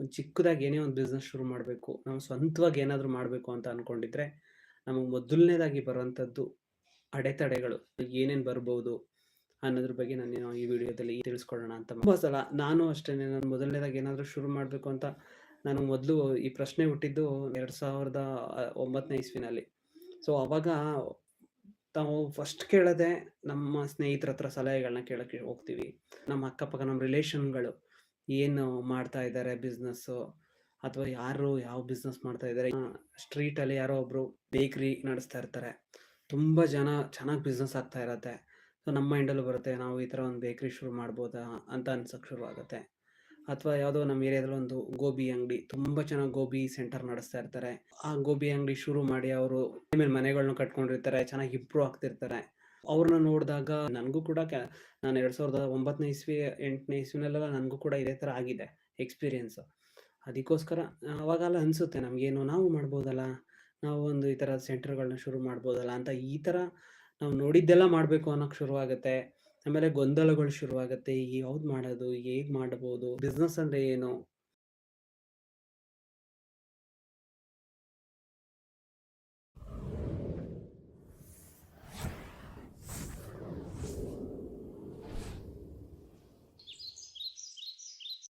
ಒಂದು ಚಿಕ್ಕದಾಗಿ ಏನೇ ಒಂದು ಬಿಸ್ನೆಸ್ ಶುರು ಮಾಡಬೇಕು, ನಾವು ಸ್ವಂತವಾಗಿ ಏನಾದರೂ ಮಾಡಬೇಕು ಅಂತ ಅಂದ್ಕೊಂಡಿದ್ರೆ ನಮಗೆ ಮೊದಲನೇದಾಗಿ ಬರುವಂಥದ್ದು ಅಡೆತಡೆಗಳು, ಏನೇನು ಬರ್ಬೋದು ಅನ್ನೋದ್ರ ಬಗ್ಗೆ ನಾನು ಈ ವಿಡಿಯೋದಲ್ಲಿ ತಿಳಿಸ್ಕೊಳ್ಳೋಣ ಅಂತ ತುಂಬ ಸಲ ನಾನು ಅಷ್ಟೇ, ನಾನು ಮೊದಲನೇದಾಗಿ ಏನಾದರೂ ಶುರು ಮಾಡಬೇಕು ಅಂತ ನಾನು ಮೊದಲು ಈ ಪ್ರಶ್ನೆ ಹುಟ್ಟಿದ್ದು ಎರಡು ಸಾವಿರದ ಒಂಬತ್ತನೇ ಇಸ್ವಿನಲ್ಲಿ. ಸೊ ಅವಾಗ ನಾವು ಫಸ್ಟ್ ಕೇಳೋದೆ ನಮ್ಮ ಸ್ನೇಹಿತರ ಹತ್ರ ಸಲಹೆಗಳನ್ನ ಕೇಳೋಕ್ಕೆ ಹೋಗ್ತೀವಿ. ನಮ್ಮ ಅಕ್ಕಪಕ್ಕ, ನಮ್ಮ ರಿಲೇಷನ್ಗಳು ಏನು ಮಾಡ್ತಾ ಇದ್ದಾರೆ ಬಿಸ್ನೆಸ್ಸು? ಅಥವಾ ಯಾರು ಯಾವ ಬಿಸ್ನೆಸ್ ಮಾಡ್ತಾ ಇದ್ದಾರೆ ಸ್ಟ್ರೀಟಲ್ಲಿ ಯಾರೋ ಒಬ್ಬರು ಬೇಕ್ರಿ ನಡೆಸ್ತಾ ಇರ್ತಾರೆ. ತುಂಬ ಜನ ಚೆನ್ನಾಗಿ ಬಿಸ್ನೆಸ್ ಆಗ್ತಾ ಇರತ್ತೆ. ಸೊ, ನಮ್ಮ ಮೈಂಡಲ್ಲೂ ಬರುತ್ತೆ, ನಾವು ಈ ಥರ ಒಂದು ಬೇಕ್ರಿ ಶುರು ಮಾಡ್ಬೋದಾ ಅಂತ ಅನ್ಸೋಕ್ಕೆ ಶುರು ಆಗುತ್ತೆ. ಅಥವಾ ಯಾವುದೋ ನಮ್ಮ ಏರಿಯಾದಲ್ಲಿ ಒಂದು ಗೋಬಿ ಅಂಗಡಿ, ತುಂಬ ಚೆನ್ನಾಗಿ ಗೋಬಿ ಸೆಂಟರ್ ನಡೆಸ್ತಾ ಇರ್ತಾರೆ. ಆ ಗೋಬಿ ಅಂಗಡಿ ಶುರು ಮಾಡಿ ಅವರು ಮೇಲೆ ಮನೆಗಳನ್ನ ಕಟ್ಕೊಂಡಿರ್ತಾರೆ, ಚೆನ್ನಾಗಿ ಇಂಪ್ರೂವ್ ಆಗ್ತಿರ್ತಾರೆ. ಅವ್ರನ್ನ ನೋಡಿದಾಗ ನನಗೂ ಕೂಡ ನಾನು ಎರಡು ಸಾವಿರದ ಒಂಬತ್ತನೇ ಇಸ್ವಿ, ಎಂಟನೇ ಇಸ್ವಿನಲ್ಲೆಲ್ಲ ನನಗೂ ಕೂಡ ಇದೇ ಥರ ಆಗಿದೆ ಎಕ್ಸ್ಪೀರಿಯೆನ್ಸು ಅದಕ್ಕೋಸ್ಕರ ಅವಾಗೆಲ್ಲ ಅನಿಸುತ್ತೆ ನಮಗೇನು, ನಾವು ಮಾಡ್ಬೋದಲ್ಲ, ನಾವು ಒಂದು ಈ ಥರ ಸೆಂಟರ್ಗಳನ್ನ ಶುರು ಮಾಡ್ಬೋದಲ್ಲ ಅಂತ ಈ ಥರ ನಾವು ನೋಡಿದ್ದೆಲ್ಲ ಮಾಡಬೇಕು ಅನ್ನೋಕ್ಕೆ ಶುರುವಾಗುತ್ತೆ. ಆಮೇಲೆ ಗೊಂದಲಗಳು ಶುರುವಾಗುತ್ತೆ ಯಾವ್ದು ಮಾಡೋದು, ಹೇಗೆ ಮಾಡ್ಬೋದು ಬಿಸ್ನೆಸ್ ಅಂದರೆ ಏನು